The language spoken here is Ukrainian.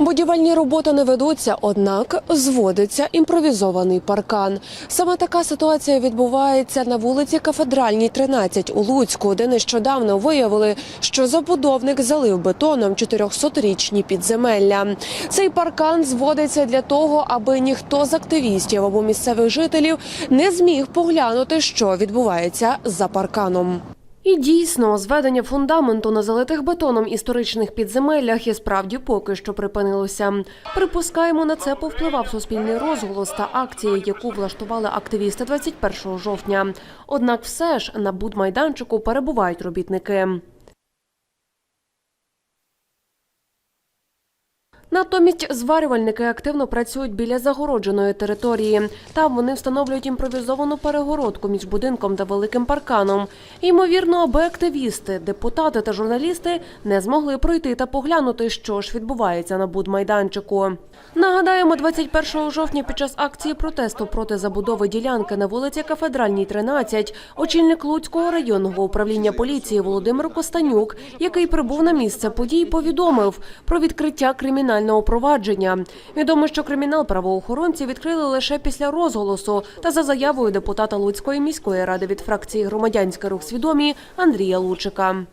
Будівельні роботи не ведуться, однак зводиться імпровізований паркан. Саме така ситуація відбувається на вулиці Кафедральній, 13 у Луцьку, де нещодавно виявили, що забудовник залив бетоном 400-річні підземелля. Цей паркан зводиться для того, аби ніхто з активістів або місцевих жителів не зміг поглянути, що відбувається за парканом. І дійсно, зведення фундаменту на залитих бетоном історичних підземеллях і справді поки що припинилося. Припускаємо, на це повпливав суспільний розголос та акції, яку влаштували активісти 21 жовтня. Однак, все ж на будмайданчику перебувають робітники. Натомість зварювальники активно працюють біля загородженої території. Там вони встановлюють імпровізовану перегородку між будинком та великим парканом. Ймовірно, аби активісти, депутати та журналісти не змогли пройти та поглянути, що ж відбувається на будмайданчику. Нагадаємо, 21 жовтня під час акції протесту проти забудови ділянки на вулиці Кафедральній, 13, очільник Луцького районного управління поліції Володимир Костанюк, який прибув на місце подій, повідомив про відкриття кримінального провадження. Відомо, що кримінал правоохоронці відкрили лише після розголосу та за заявою депутата Луцької міської ради від фракції Громадянський рух свідомі Андрія Лучика.